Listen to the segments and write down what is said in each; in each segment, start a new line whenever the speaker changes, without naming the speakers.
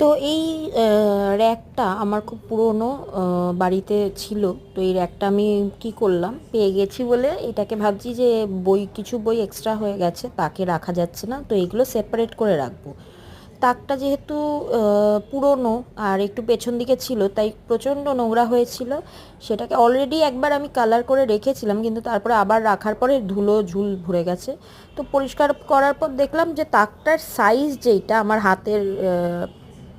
তো এই র্যাকটা আমার খুব পুরনো বাড়িতে ছিল। তো এই র্যাকটা আমি কি করলাম? পেয়ে গেছি বলে এটাকে ভাবছি যে বই, কিছু বই এক্সট্রা হয়ে গেছে, তাকে রাখা যাচ্ছে না। তো এইগুলো সেপারেট করে রাখব। তাকটা যেহেতু পুরনো আর একটু পেছন দিকে ছিল, তাই প্রচণ্ড নোংরা হয়েছিল। সেটাকে অলরেডি একবার আমি কালার করে রেখেছিলাম, কিন্তু তারপরে আবার রাখার পরে ধুলো, ঝুল ভরে গেছে। তো পরিষ্কার করার পর দেখলাম যে তাকটার সাইজ যেইটা আমার হাতের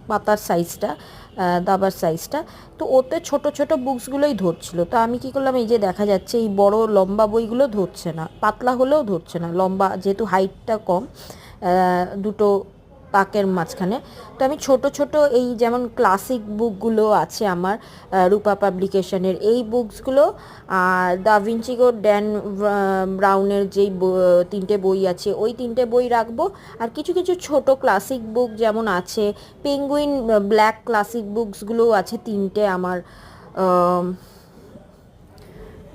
পাতার সাইজটা দাবার সাইজটা তো ওতে ছোট ছোট বুকসগুলোই ধরছিল। তো আমি কি করলাম, এই যে দেখা যাচ্ছে, এই বড় লম্বা বইগুলো ধরছে না। পাতলা হলেও ধরছে না। লম্বা, যেহেতু হাইটটা কম দুটো তাকের মাঝখানে। তো আমি ছোট ছোট এই যেমন ক্লাসিক বুকগুলো আছে আমার রূপা পাবলিকেশনের এই বুকসগুলো আর দা ভিঞ্চিগো ড্যান ব্রাউনের যেই তিনটে বই আছে, ওই তিনটে বই রাখব। আর কিছু কিছু ছোট ক্লাসিক বুক যেমন আছে পেঙ্গুইন ব্ল্যাক ক্লাসিক বুকসগুলোও আছে তিনটে আমার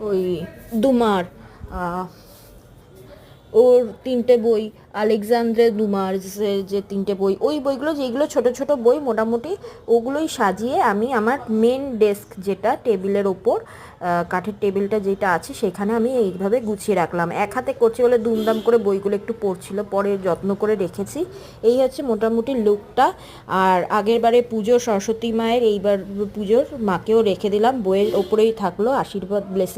ওই দুমার ওর তিনটে বই, আলেকজান্দ্রে দুমার্সের যে তিনটে বই, ওই বইগুলো যেগুলো ছোট ছোট বই মোটামুটি ওগুলোই সাজিয়ে আমি আমার মেন ডেস্ক যেটা টেবিলের ওপর কাঠের টেবিলটা যেটা আছে সেখানে আমি এইভাবে গুছিয়ে রাখলাম। এক হাতে করছি বলে দুমদাম করে বইগুলো একটু পড়ছিল, পরে যত্ন করে রেখেছি। এই হচ্ছে মোটামুটি লুকটা। আর আগের বারে পুজো, সরস্বতী মায়ের, এইবার পুজোর মাকেও রেখে দিলাম। বইয়ের ওপরেই থাকল আশীর্বাদ ব্লেসিং